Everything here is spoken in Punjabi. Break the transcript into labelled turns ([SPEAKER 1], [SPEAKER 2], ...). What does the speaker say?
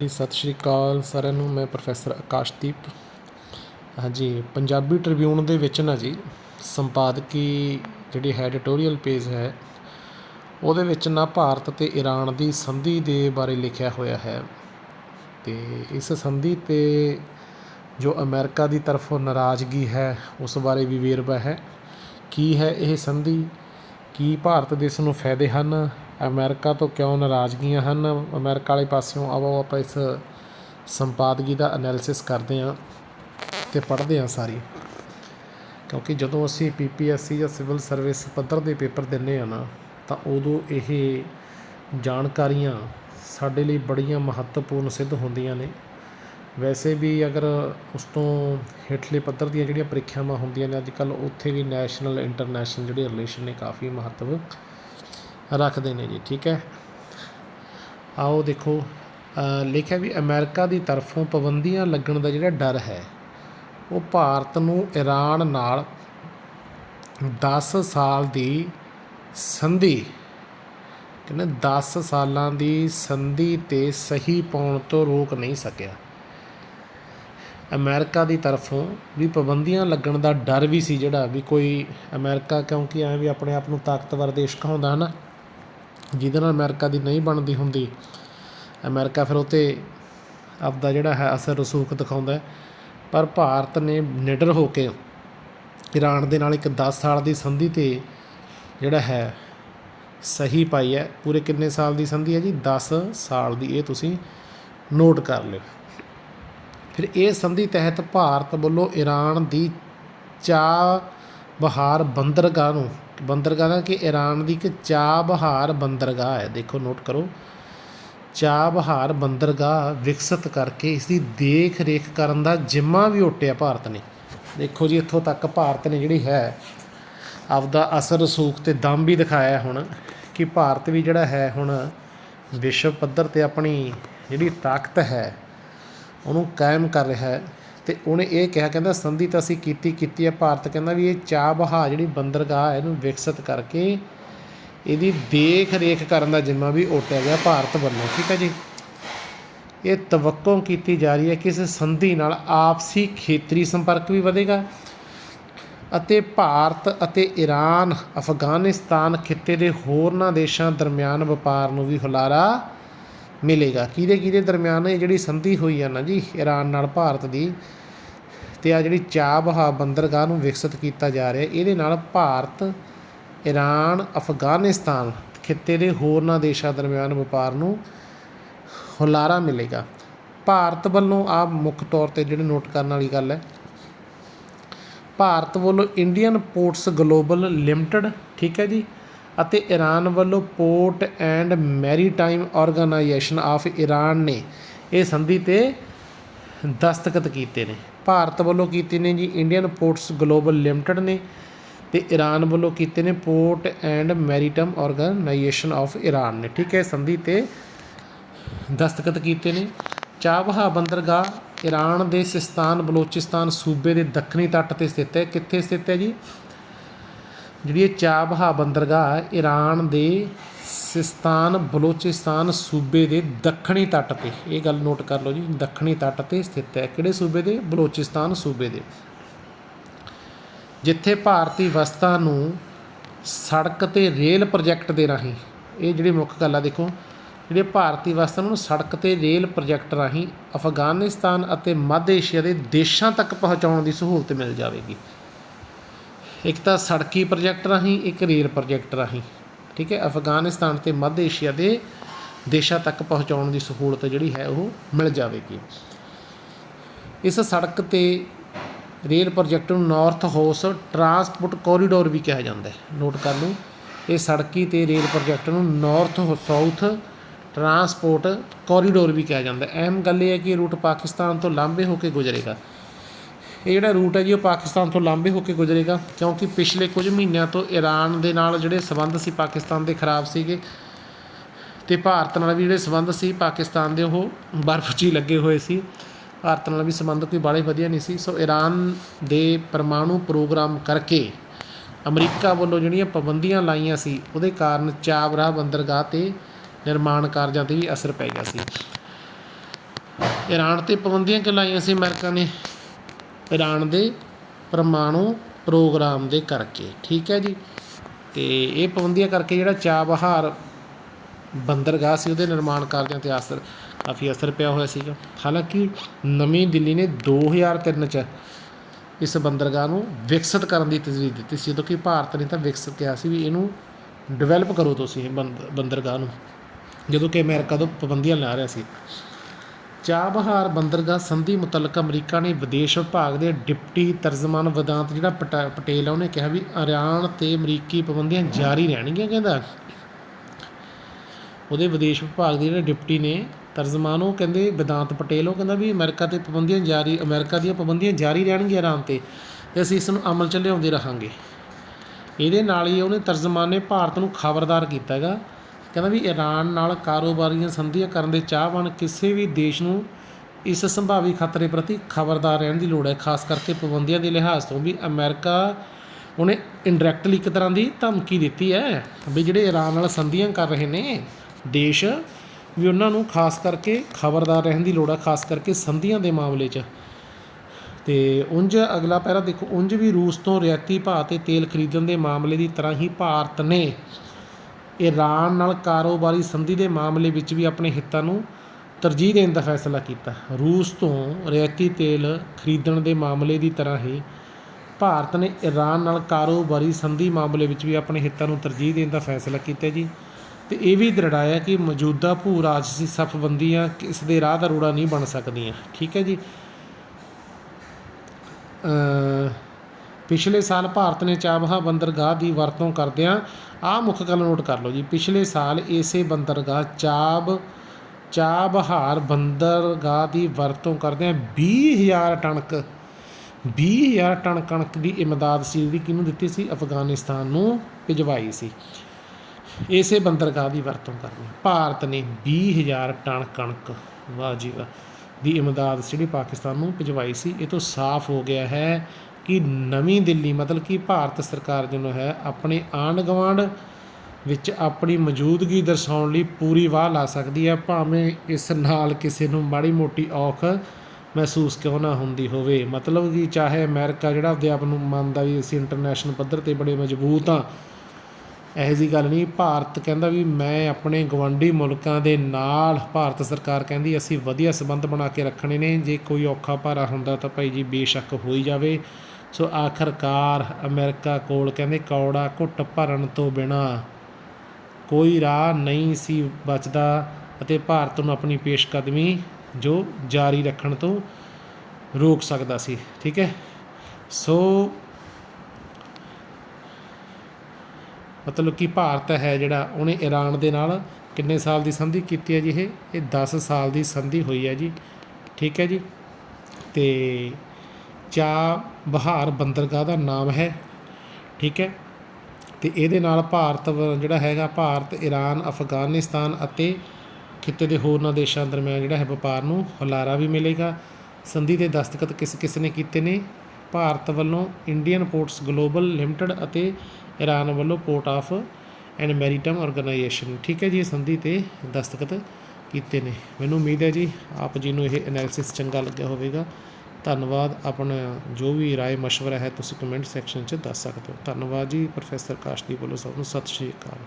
[SPEAKER 1] ਜੀ, ਸਤਿ ਸ਼੍ਰੀ ਅਕਾਲ ਸਾਰਿਆਂ ਨੂੰ, ਮੈਂ ਪ੍ਰੋਫੈਸਰ ਆਕਾਸ਼ਦੀਪ। ਹਾਂਜੀ, ਪੰਜਾਬੀ ਟ੍ਰਿਬਿਊਨ ਦੇ ਵਿੱਚ ਨਾ ਜੀ, ਸੰਪਾਦਕੀ ਜਿਹੜੀ ਹੈ ਐਡੀਟੋਰੀਅਲ ਪੇਜ ਹੈ, ਉਹਦੇ ਵਿੱਚ ਨਾ ਭਾਰਤ ਤੇ ਈਰਾਨ ਦੀ ਸੰਧੀ ਦੇ ਬਾਰੇ ਲਿਖਿਆ ਹੋਇਆ ਹੈ। ਤੇ ਇਸ ਸੰਧੀ ਤੇ ਜੋ ਅਮਰੀਕਾ ਦੀ ਤਰਫੋਂ ਨਾਰਾਜ਼ਗੀ ਹੈ, ਉਸ ਬਾਰੇ ਵੀ ਵੇਰਵਾ ਹੈ। ਕੀ ਹੈ ਇਹ ਸੰਧੀ? ਕੀ ਭਾਰਤ ਦੇਸ਼ ਨੂੰ ਫਾਇਦੇ ਹਨ? ਅਮਰੀਕਾ ਤੋਂ ਕਿਉਂ ਨਾਰਾਜ਼ਗੀਆਂ ਹਨ? ਅਮਰੀਕਾ ਵਾਲੇ ਪਾਸਿਓਂ ਆਵੋ ਆਪਾਂ ਇਸ ਸੰਪਾਦਕੀ ਦਾ ਐਨਾਲਿਸਿਸ ਕਰਦੇ ਹਾਂ ਤੇ ਪੜ੍ਹਦੇ ਹਾਂ ਸਾਰੀ। ਕਿਉਂਕਿ ਜਦੋਂ ਅਸੀਂ ਪੀਪੀਐਸਸੀ ਜਾਂ ਸਿਵਲ ਸਰਵਿਸ ਪੱਧਰ ਦੇ ਪੇਪਰ ਦਿੰਦੇ ਆ ਨਾ, ਤਾਂ ਉਦੋਂ ਇਹ ਜਾਣਕਾਰੀਆਂ ਸਾਡੇ ਲਈ ਬੜੀਆਂ ਮਹੱਤਵਪੂਰਨ ਸਿੱਧ ਹੁੰਦੀਆਂ ਨੇ। ਵੈਸੇ ਵੀ ਅਗਰ ਉਸ ਤੋਂ ਹੇਠਲੇ ਪੱਧਰ ਦੀਆਂ ਜਿਹੜੀਆਂ ਪ੍ਰੀਖਿਆਵਾਂ ਹੁੰਦੀਆਂ ਨੇ, ਅੱਜ ਕੱਲ੍ਹ ਉੱਥੇ ਵੀ ਨੈਸ਼ਨਲ ਇੰਟਰਨੈਸ਼ਨਲ ਜਿਹੜੇ ਰਿਲੇਸ਼ਨ ਨੇ ਕਾਫੀ ਮਹੱਤਵ ਰੱਖਦੇ ਨੇ ਜੀ, ਠੀਕ ਹੈ। ਆਓ ਦੇਖੋ ਲਿਖਿਆ ਵੀ ਅਮਰੀਕਾ ਦੀ ਤਰਫੋਂ ਪਾਬੰਦੀਆਂ ਲੱਗਣ ਦਾ ਜਿਹੜਾ ਡਰ ਹੈ, ਉਹ ਭਾਰਤ ਨੂੰ ਈਰਾਨ ਨਾਲ 10 ਸਾਲ ਦੀ ਸੰਧੀ, ਕਹਿੰਦੇ 10 ਸਾਲਾਂ ਦੀ ਸੰਧੀ ਤੇ ਸਹੀ ਪਾਉਣ ਤੋਂ ਰੋਕ ਨਹੀਂ ਸਕਿਆ। ਅਮਰੀਕਾ ਦੀ ਤਰਫੋਂ ਵੀ ਪਾਬੰਦੀਆਂ ਲੱਗਣ ਦਾ ਡਰ ਵੀ ਸੀ ਜਿਹੜਾ, ਵੀ ਕੋਈ ਅਮਰੀਕਾ ਕਿਉਂਕਿ ਐਵੇਂ ਵੀ ਆਪਣੇ ਆਪ ਨੂੰ ਤਾਕਤਵਰ ਦੇਸ਼ ਕਹਾਉਂਦਾ ਹੈ ਨਾ ਜਿਹਦੇ ਨਾਲ ਅਮਰੀਕਾ ਦੀ ਨਹੀਂ ਬਣਦੀ ਹੁੰਦੀ। ਅਮਰੀਕਾ ਫਿਰ ਉਹ 'ਤੇ ਆਪਦਾ ਜਿਹੜਾ ਹੈ ਅਸਰ ਰਸੂਖ ਦਿਖਾਉਂਦਾ ਪਰ ਭਾਰਤ ਨੇ ਨਿਡਰ ਹੋ ਕੇ ਈਰਾਨ ਦੇ ਨਾਲ ਇੱਕ 10 ਸਾਲ ਦੀ ਸੰਧੀ ਤੇ ਜਿਹੜਾ ਹੈ ਸਹੀ ਪਾਈ ਹੈ। ਪੂਰੇ ਕਿੰਨੇ ਸਾਲ ਦੀ ਸੰਧੀ ਹੈ ਜੀ? 10 ਸਾਲ ਦੀ। ਇਹ ਤੁਸੀਂ ਨੋਟ ਕਰ ਲਿਓ। ਫਿਰ ਇਹ ਸੰਧੀ ਤਹਿਤ ਭਾਰਤ ਵੱਲੋਂ ਈਰਾਨ ਦੀ ਚਾਹ ਬਹਾਰ ਬੰਦਰਗਾਹ ਨੂੰ ਬੰਦਰਗਾਹ ਦਾ ਕਿ ਈਰਾਨ ਦੀ ਇੱਕ ਚਾਹ ਬਹਾਰ ਬੰਦਰਗਾਹ ਹੈ। ਦੇਖੋ ਨੋਟ ਕਰੋ। ਚਾਹ ਬਹਾਰ ਬੰਦਰਗਾਹ ਵਿਕਸਿਤ ਕਰਕੇ ਇਸ ਦੀ ਦੇਖ ਰੇਖ ਕਰਨ ਦਾ ਜਿੰਮਾ ਵੀ ਉੱਟਿਆ ਭਾਰਤ ਨੇ। ਦੇਖੋ ਜੀ, ਇੱਥੋਂ ਤੱਕ ਭਾਰਤ ਨੇ ਜਿਹੜੀ ਹੈ, ਆਪਦਾ ਅਸਰ ਰਸੂਖ ਤੇ ਦਮ ਵੀ ਦਿਖਾਇਆ ਹੁਣ ਕਿ ਭਾਰਤ ਵੀ ਜਿਹੜਾ ਹੈ, ਹੁਣ ਵਿਸ਼ਵ ਪੱਧਰ ਤੇ ਆਪਣੀ ਜਿਹੜੀ ਤਾਕਤ ਹੈ, ਉਹਨੂੰ ਕਾਇਮ ਕਰ ਰਿਹਾ ਹੈ। ਤੇ ਉਹਨੇ ਇਹ ਕਿਹਾ, ਕਹਿੰਦਾ ਸੰਧੀ ਤਾਂ ਅਸੀਂ ਕੀਤੀ ਕੀਤੀ ਹੈ ਭਾਰਤ, ਕਹਿੰਦਾ ਵੀ ਇਹ ਚਾਹ ਬਹਾ ਜਿਹੜੀ ਬੰਦਰਗਾਹ ਹੈ ਇਹਨੂੰ ਵਿਕਸਿਤ ਕਰਕੇ ਇਹਦੀ ਦੇਖ ਰੇਖ ਕਰਨ ਦਾ ਜਿੰਮਾ ਵੀ ਓਟਿਆ ਗਿਆ ਭਾਰਤ ਵੱਲੋਂ, ਠੀਕ ਹੈ ਜੀ? ਇਹ ਤਵੱਕੋ ਕੀਤੀ ਜਾ ਰਹੀ ਹੈ ਕਿ ਇਸ ਸੰਧੀ ਨਾਲ ਆਪਸੀ ਖੇਤਰੀ ਸੰਪਰਕ ਵੀ ਵਧੇਗਾ ਅਤੇ ਭਾਰਤ ਅਤੇ ਈਰਾਨ ਅਫਗਾਨਿਸਤਾਨ ਖਿੱਤੇ ਦੇ ਹੋਰਨਾਂ ਦੇਸ਼ਾਂ ਦਰਮਿਆਨ ਵਪਾਰ ਨੂੰ ਵੀ ਹੁਲਾਰਾ ਮਿਲੇਗਾ। ਕਿਹਦੇ ਕਿਹਦੇ ਦਰਮਿਆਨ ਇਹ ਜਿਹੜੀ ਸੰਧੀ ਹੋਈ ਆ ਨਾ ਜੀ ਈਰਾਨ ਨਾਲ ਭਾਰਤ ਦੀ, ਤੇ ਆ ਜਿਹੜੀ ਚਾਬਹਾ ਬੰਦਰਗਾਹ ਨੂੰ ਵਿਕਸਿਤ ਕੀਤਾ ਜਾ ਰਿਹਾ, ਇਹਦੇ ਨਾਲ ਭਾਰਤ ਈਰਾਨ ਅਫਗਾਨਿਸਤਾਨ ਖਿੱਤੇ ਦੇ ਹੋਰਨਾਂ ਦੇਸ਼ਾਂ ਦਰਮਿਆਨ ਵਪਾਰ ਨੂੰ ਹੁਲਾਰਾ ਮਿਲੇਗਾ। ਭਾਰਤ ਵੱਲੋਂ ਆ ਮੁੱਖ ਤੌਰ ਤੇ ਜਿਹੜੇ ਨੋਟ ਕਰਨ ਵਾਲੀ ਗੱਲ ਹੈ, ਭਾਰਤ ਵੱਲੋਂ ਇੰਡੀਅਨ ਪੋਰਟਸ ਗਲੋਬਲ ਲਿਮਟਿਡ, ਠੀਕ ਹੈ ਜੀ ਅਤੇ ਈਰਾਨ ਵੱਲੋਂ port and maritime organisation of Iran ਨੇ ਇਹ ਸੰਧੀ ਤੇ ਦਸਤਖਤ ਕੀਤੇ ਨੇ। ਭਾਰਤ ਵੱਲੋਂ ਕੀਤੇ ਨੇ ਜੀ ਇੰਡੀਅਨ ਪੋਰਟਸ ਗਲੋਬਲ ਲਿਮਟਿਡ ਨੇ ਤੇ ਈਰਾਨ ਵੱਲੋਂ ਕੀਤੇ ਨੇ port and maritime organisation of Iran ਨੇ। ਠੀਕ ਹੈ, ਸੰਧੀ ਤੇ ਦਸਤਖਤ ਕੀਤੇ ਨੇ। ਚਾਬਹਾ ਬੰਦਰਗਾਹ ਈਰਾਨ ਦੇ ਸਿਸਤਾਨ ਬਲੋਚਿਸਤਾਨ ਸੂਬੇ ਦੇ ਦੱਖਣੀ ਤੱਟ ਤੇ ਸਥਿਤ ਹੈ। ਕਿੱਥੇ ਸਥਿਤ ਹੈ ਜੀ? ਜਿਹੜੀ ਇਹ ਚਾਬਹਾ ਬੰਦਰਗਾਹ ਈਰਾਨ ਦੇ ਸਿਸਤਾਨ, ਬਲੋਚਿਸਤਾਨ ਸੂਬੇ ਦੇ ਦੱਖਣੀ ਤੱਟ ਤੇ। ਇਹ ਗੱਲ ਨੋਟ ਕਰ ਲਓ ਜੀ, ਦੱਖਣੀ ਤੱਟ ਤੇ ਸਥਿਤ ਹੈ। ਕਿਹੜੇ ਸੂਬੇ ਦੇ? ਬਲੋਚਿਸਤਾਨ ਸੂਬੇ ਦੇ। ਜਿੱਥੇ ਭਾਰਤੀ ਵਸਤਾਂ ਨੂੰ ਸੜਕ ਤੇ ਰੇਲ ਪ੍ਰੋਜੈਕਟ ਦੇ ਰਾਹੀਂ, ਇਹ ਜਿਹੜੀ ਮੁੱਖ ਗੱਲ ਆ ਦੇਖੋ, ਜਿਹੜੇ ਭਾਰਤੀ ਵਸਤਾਂ ਨੂੰ ਸੜਕ ਤੇ ਰੇਲ ਪ੍ਰੋਜੈਕਟ ਰਾਹੀਂ ਅਫਗਾਨਿਸਤਾਨ ਅਤੇ ਮੱਧ ਏਸ਼ੀਆ ਦੇ ਦੇਸ਼ਾਂ ਤੱਕ ਪਹੁੰਚਾਉਣ ਦੀ ਸਹੂਲਤ ਮਿਲ ਜਾਵੇਗੀ। ਇੱਕ ਤਾਂ ਸੜਕੀ ਪ੍ਰੋਜੈਕਟ ਰਾਹੀਂ, ਇੱਕ ਰੇਲ ਪ੍ਰੋਜੈਕਟ ਰਾਹੀਂ, ਠੀਕ ਹੈ? ਅਫਗਾਨਿਸਤਾਨ ਤੇ ਮੱਧ ਏਸ਼ੀਆ ਦੇ ਦੇਸ਼ਾਂ ਤੱਕ ਪਹੁੰਚਾਉਣ ਦੀ ਸਹੂਲਤ ਜਿਹੜੀ ਹੈ ਉਹ ਮਿਲ ਜਾਵੇਗੀ। ਇਸ ਸੜਕ ਤੇ ਰੇਲ ਪ੍ਰੋਜੈਕਟ ਨੂੰ ਨਾਰਥ ਹਾਊਸ ਟਰਾਂਸਪੋਰਟ ਕੋਰੀਡੋਰ ਵੀ ਕਿਹਾ ਜਾਂਦਾ ਹੈ। ਨੋਟ ਕਰ ਲਓ, ਇਹ ਸੜਕੀ ਤੇ ਰੇਲ ਪ੍ਰੋਜੈਕਟ ਨੂੰ ਨਾਰਥ ਸਾਊਥ ਟਰਾਂਸਪੋਰਟ ਕੋਰੀਡੋਰ ਵੀ ਕਿਹਾ ਜਾਂਦਾ ਹੈ। ਅਹਿਮ ਗੱਲ ਇਹ ਹੈ ਕਿ ਇਹ ਰੂਟ ਪਾਕਿਸਤਾਨ ਤੋਂ ਲਾਂਭੇ ਹੋ ਕੇ ਗੁਜ਼ਰੇਗਾ। ਇਹ ਜਿਹੜਾ ਰੂਟ ਹੈ ਜੀ ਉਹ ਪਾਕਿਸਤਾਨ ਤੋਂ ਲਾਂਭੇ ਹੋ ਕੇ ਗੁਜ਼ਰੇਗਾ, ਕਿਉਂਕਿ ਪਿਛਲੇ ਕੁਝ ਮਹੀਨਿਆਂ ਤੋਂ ਈਰਾਨ ਦੇ ਨਾਲ ਜਿਹੜੇ ਸਬੰਧ ਸੀ ਪਾਕਿਸਤਾਨ ਦੇ ਖਰਾਬ ਸੀਗੇ, ਤੇ ਭਾਰਤ ਨਾਲ ਵੀ ਜਿਹੜੇ ਸਬੰਧ ਸੀ ਪਾਕਿਸਤਾਨ ਦੇ, ਉਹ ਬਰਫ਼ 'ਚ ਹੀ ਲੱਗੇ ਹੋਏ ਸੀ। ਭਾਰਤ ਨਾਲ ਵੀ ਸਬੰਧ ਕੋਈ ਬਾਲੇ ਵਧੀਆ ਨਹੀਂ ਸੀ। ਸੋ ਈਰਾਨ ਦੇ ਪਰਮਾਣੂ ਪ੍ਰੋਗਰਾਮ ਕਰਕੇ ਅਮਰੀਕਾ ਵੱਲੋਂ ਜਿਹੜੀਆਂ ਪਾਬੰਦੀਆਂ ਲਾਈਆਂ ਸੀ, ਉਹਦੇ ਕਾਰਨ ਚਾਬਰਾ ਬੰਦਰਗਾਹ ਤੇ ਨਿਰਮਾਣ ਕਾਰਜਾਂ ਤੇ ਵੀ ਅਸਰ ਪੈ ਗਿਆ ਸੀ। ਈਰਾਨ ਤੇ ਪਾਬੰਦੀਆਂ ਕਿ ਲਾਈਆਂ ਸੀ ਅਮਰੀਕਾ ਨੇ? ਈਰਾਨ ਦੇ ਪਰਮਾਣੂ ਪ੍ਰੋਗਰਾਮ ਦੇ ਕਰਕੇ, ਠੀਕ ਹੈ ਜੀ? ਤੇ ਇਹ ਪਾਬੰਦੀਆਂ ਕਰਕੇ ਜਿਹੜਾ ਚਾਬਹਾਰ ਬੰਦਰਗਾਹ ਸੀ, ਉਹਦੇ ਨਿਰਮਾਣ ਕਾਰਜਾਂ ਤੇ ਅਸਰ, ਕਾਫੀ ਅਸਰ ਪਿਆ ਹੋਇਆ ਸੀਗਾ। ਹਾਲਾਂਕਿ ਨਵੀਂ ਦਿੱਲੀ ਨੇ 2003 ਚ ਇਸ ਬੰਦਰਗਾਹ ਨੂੰ ਵਿਕਸਿਤ ਕਰਨ ਦੀ ਤਜਵੀਜ਼ ਦਿੱਤੀ ਸੀ। ਜਦੋਂ ਕਿ ਭਾਰਤ ਨੇ ਤਾਂ ਵਿਕਸਿਤ ਕਿਹਾ ਸੀ ਵੀ ਇਹਨੂੰ ਡਿਵੈਲਪ ਕਰੋ ਤੁਸੀਂ ਇਹ ਬੰਦ- ਬੰਦਰਗਾਹ ਨੂੰ। ਜਦੋਂ ਕਿ ਅਮਰੀਕਾ ਤੋਂ ਪਾਬੰਦੀਆਂ ਲਾ ਰਿਹਾ ਸੀ। ਚਾਬਹਾਰ ਬੰਦਰਗਾਹ ਸੰਧੀ ਮੁਤਲਕ ਅਮਰੀਕਾ ਨੇ ਵਿਦੇਸ਼ ਵਿਭਾਗ ਦੇ ਡਿਪਟੀ ਤਰਜਮਾਨ ਵਿਦਾਂਤ ਜਿਹੜਾ ਪਟਾ- ਪਟੇਲ ਆ, ਉਹਨੇ ਕਿਹਾ ਵੀ ਇਰਾਨ ਤੇ ਅਮਰੀਕੀ ਪਾਬੰਦੀਆਂ ਜਾਰੀ ਰਹਿਣਗੀਆਂ, ਕਹਿੰਦਾ। ਉਹਦੇ ਵਿਦੇਸ਼ ਵਿਭਾਗ ਦੇ ਜਿਹੜੇ ਡਿਪਟੀ ਨੇ, ਤਰਜਮਾਨ, ਉਹ ਕਹਿੰਦੇ ਵਿਦਾਂਤ ਪਟੇਲ, ਉਹ ਕਹਿੰਦਾ ਵੀ ਅਮਰੀਕਾ ਤੇ ਪਾਬੰਦੀਆਂ ਜਾਰੀ ਅਮਰੀਕਾ ਦੀਆਂ ਪਾਬੰਦੀਆਂ ਜਾਰੀ ਰਹਿਣਗੀਆਂ ਇਰਾਨ ਤੇ ਤੇ ਅਸੀਂ ਇਸ ਨੂੰ ਅਮਲ 'ਚ ਲਿਆਉਂਦੇ ਰਹਾਂਗੇ। ਇਹਦੇ ਨਾਲ ਹੀ ਉਹਨੇ ਤਰਜਮਾਨ ਨੇ ਭਾਰਤ ਨੂੰ ਖਬਰਦਾਰ ਕੀਤਾ ਹੈਗਾ। ਕਹਿੰਦਾ ਵੀ ਈਰਾਨ ਨਾਲ ਕਾਰੋਬਾਰੀਆਂ ਸੰਧੀਆਂ ਕਰਨ ਦੇ ਚਾਹਵਾਨ ਕਿਸੇ ਵੀ ਦੇਸ਼ ਨੂੰ ਇਸ ਸੰਭਾਵੀ ਖਤਰੇ ਪ੍ਰਤੀ ਖਬਰਦਾਰ ਰਹਿਣ ਦੀ ਲੋੜ ਹੈ, ਖਾਸ ਕਰਕੇ ਪਾਬੰਦੀਆਂ ਦੇ ਲਿਹਾਜ਼ ਤੋਂ ਵੀ ਅਮਰੀਕਾ ਉਹਨੇ ਇਨਡਾਇਰੈਕਟਲੀ ਇੱਕ ਤਰ੍ਹਾਂ ਦੀ ਧਮਕੀ ਦਿੱਤੀ ਹੈ ਵੀ ਜਿਹੜੇ ਈਰਾਨ ਨਾਲ ਸੰਧੀਆਂ ਕਰ ਰਹੇ ਨੇ ਦੇਸ਼, ਵੀ ਉਹਨਾਂ ਨੂੰ ਖਾਸ ਕਰਕੇ ਖਬਰਦਾਰ ਰਹਿਣ ਦੀ ਲੋੜ ਹੈ, ਖਾਸ ਕਰਕੇ ਸੰਧੀਆਂ ਦੇ ਮਾਮਲੇ 'ਚ। ਤੇ ਉਂਝ ਅਗਲਾ ਪੈਰਾ ਦੇਖੋ, ਉਂਝ ਵੀ ਰੂਸ ਤੋਂ ਰਿਆਇਤੀ ਭਾਅ ਤੇ ਤੇਲ ਖਰੀਦਣ ਦੇ ਮਾਮਲੇ ਦੀ ਤਰ੍ਹਾਂ ਹੀ ਭਾਰਤ ਨੇ ਈਰਾਨ ਨਾਲ ਕਾਰੋਬਾਰੀ ਸੰਧੀ ਦੇ ਮਾਮਲੇ ਵਿੱਚ ਵੀ ਆਪਣੇ ਹਿੱਤਾਂ ਨੂੰ ਤਰਜੀਹ ਦੇਣ ਦਾ ਫੈਸਲਾ ਕੀਤਾ। ਰੂਸ ਤੋਂ ਰਿਆਇਤੀ ਤੇਲ ਖਰੀਦਣ ਦੇ ਮਾਮਲੇ ਦੀ ਤਰ੍ਹਾਂ ਹੀ ਭਾਰਤ ਨੇ ਈਰਾਨ ਨਾਲ ਕਾਰੋਬਾਰੀ ਸੰਧੀ ਮਾਮਲੇ ਵਿੱਚ ਵੀ ਆਪਣੇ ਹਿੱਤਾਂ ਨੂੰ ਤਰਜੀਹ ਦੇਣ ਦਾ ਫੈਸਲਾ ਕੀਤਾ ਜੀ। ਤੇ ਇਹ ਵੀ ਦ੍ਰਿੜਾਇਆ ਕਿ ਮੌਜੂਦਾ ਭੂ ਰਾਜਸੀ ਸਫਬੰਦੀਆਂ ਕਿਸ ਦੇ ਰਾਹ ਦਾ ਰੋੜਾ ਨਹੀਂ ਬਣ ਸਕਦੀਆਂ। ਠੀਕ ਹੈ ਜੀ। ਅ, ਪਿਛਲੇ ਸਾਲ ਭਾਰਤ ਨੇ ਚਾਬਹਾ ਬੰਦਰਗਾਹ ਦੀ ਵਰਤੋਂ ਕਰਦਿਆਂ ਆਹ ਮੁੱਖ ਗੱਲ ਨੋਟ ਕਰ ਲਓ ਜੀ। ਪਿਛਲੇ ਸਾਲ ਇਸੇ ਬੰਦਰਗਾਹ ਚਾਬ ਚਾਬਹਾਰ ਬੰਦਰਗਾਹ ਦੀ ਵਰਤੋਂ ਕਰਦਿਆਂ 20000 ਟਨਕ 20000 ਟਨ ਕਣਕ ਦੀ ਇਮਦਾਦ ਸੀ, ਜਿਹੜੀ ਕਿਹਨੂੰ ਦਿੱਤੀ ਸੀ? ਅਫਗਾਨਿਸਤਾਨ ਨੂੰ ਭਿਜਵਾਈ ਸੀ। ਇਸੇ ਬੰਦਰਗਾਹ ਦੀ ਵਰਤੋਂ ਕਰਨੀ ਭਾਰਤ ਨੇ 20000 ਟਨ ਕਣਕ, ਵਾਹ ਜੀ ਵਾਹ, ਦੀ ਇਮਦਾਦ ਜਿਹੜੀ ਪਾਕਿਸਤਾਨ ਨੂੰ ਭਿਜਵਾਈ ਸੀ। ਇਹ ਤੋਂ ਸਾਫ਼ ਹੋ ਗਿਆ ਹੈ ਕਿ ਨਵੀਂ ਦਿੱਲੀ, ਮਤਲਬ ਕਿ ਭਾਰਤ ਸਰਕਾਰ ਜਿਹਨੂੰ ਹੈ, ਆਪਣੇ ਆਂਢ ਗੁਆਂਢ ਵਿੱਚ ਆਪਣੀ ਮੌਜੂਦਗੀ ਦਰਸਾਉਣ ਲਈ ਪੂਰੀ ਵਾਹ ਲਾ ਸਕਦੀ ਹੈ। ਭਾਵੇਂ ਇਸ ਨਾਲ ਕਿਸੇ ਨੂੰ ਮਾੜੀ ਮੋਟੀ ਔਖ ਮਹਿਸੂਸ ਕਿਉਂ ਨਾ ਹੁੰਦੀ ਹੋਵੇ। ਮਤਲਬ ਕਿ ਚਾਹੇ ਅਮਰੀਕਾ ਜਿਹੜਾ ਆਪਦੇ ਆਪ ਨੂੰ ਮੰਨਦਾ ਵੀ ਅਸੀਂ ਇੰਟਰਨੈਸ਼ਨਲ ਪੱਧਰ ਤੇ ਬੜੇ ਮਜ਼ਬੂਤ ਹਾਂ, ਇਹੋ ਜਿਹੀ ਗੱਲ ਨਹੀਂ। ਭਾਰਤ ਕਹਿੰਦਾ ਵੀ ਮੈਂ ਆਪਣੇ ਗਵੰਡੀ ਮੁਲਕਾਂ ਦੇ ਨਾਲ ਭਾਰਤ ਸਰਕਾਰ ਕਹਿੰਦੀ ਅਸੀਂ ਵਧੀਆ ਸਬੰਧ ਬਣਾ ਕੇ ਰੱਖਣੇ ਨੇ। ਜੇ ਕੋਈ ਔਖਾ ਭਾਰਾ ਹੁੰਦਾ ਤਾਂ ਭਾਈ ਜੀ ਬੇਸ਼ੱਕ ਹੋਈ ਜਾਵੇ। ਸੋ ਆਖਰਕਾਰ ਅਮਰੀਕਾ ਕੋਲ ਕਹਿੰਦੇ ਕੌੜਾ ਘੁੱਟ ਭਰਨ ਤੋਂ ਬਿਨਾ ਕੋਈ ਰਾਹ ਨਹੀਂ ਸੀ ਬਚਦਾ ਅਤੇ ਭਾਰਤ ਨੂੰ ਆਪਣੀ ਪੇਸ਼ਕਦਮੀ ਜੋ ਜਾਰੀ ਰੱਖਣ ਤੋਂ ਰੋਕ ਸਕਦਾ ਸੀ, ਠੀਕ ਹੈ? ਸੋ ਮਤਲਬ ਕਿ ਭਾਰਤ ਹੈ ਜਿਹੜਾ ਉਹਨੇ ਈਰਾਨ ਦੇ ਨਾਲ ਕਿੰਨੇ ਸਾਲ ਦੀ ਸੰਧੀ ਕੀਤੀ ਹੈ ਜੀ ਇਹ? ਇਹ 10 ਸਾਲ ਦੀ ਸੰਧੀ ਹੋਈ ਹੈ ਜੀ, ਠੀਕ ਹੈ ਜੀ? ਤੇ ਚਾ ਬਹਾਰ ਬੰਦਰਗਾਹ ਦਾ ਨਾਮ ਹੈ, ਠੀਕ ਹੈ? ਤੇ ਇਹਦੇ ਨਾਲ ਭਾਰਤ ਵ- ਜਿਹੜਾ ਹੈਗਾ ਭਾਰਤ ਈਰਾਨ ਅਫਗਾਨਿਸਤਾਨ ਅਤੇ ਖਿੱਤੇ ਦੇ ਹੋਰਨਾਂ ਦੇਸ਼ਾਂ ਦਰਮਿਆਨ ਜਿਹੜਾ ਹੈ ਵਪਾਰ ਨੂੰ ਹੁਲਾਰਾ ਵੀ ਮਿਲੇਗਾ। ਸੰਧੀ ਦੇ ਦਸਤਖਤ ਕਿਸ ਕਿਸ ਨੇ ਕੀਤੇ ਨੇ? ਭਾਰਤ ਵੱਲੋਂ ਇੰਡੀਅਨ ਪੋਰਟਸ ਗਲੋਬਲ ਲਿਮਟਿਡ ਅਤੇ ਈਰਾਨ ਵੱਲੋਂ port of and maritime organisation, ਠੀਕ ਹੈ ਜੀ? ਸੰਧੀ ਤੇ ਦਸਤਖਤ ਕੀਤੇ ਨੇ। ਮੈਨੂੰ ਉਮੀਦ ਹੈ ਜੀ, ਆਪ ਜੀ ਨੂੰ ਇਹ ਐਨਾਲਿਸਿਸ ਚੰਗਾ ਲੱਗਿਆ ਹੋਵੇਗਾ। ਧੰਨਵਾਦ ਆਪਣਾ ਜੋ ਵੀ رائے مشورہ ਹੈ ਤੁਸੀਂ ਕਮੈਂਟ ਸੈਕਸ਼ਨ 'ਚ ਦੱਸ ਸਕਦੇ ਹੋ ਧੰਨਵਾਦ ਜੀ ਪ੍ਰੋਫੈਸਰ ਕਾਸ਼ਦੀਪ ਵੱਲੋਂ ਸਭ ਨੂੰ ਸਤਿ ਸ਼੍ਰੀ ਅਕਾਲ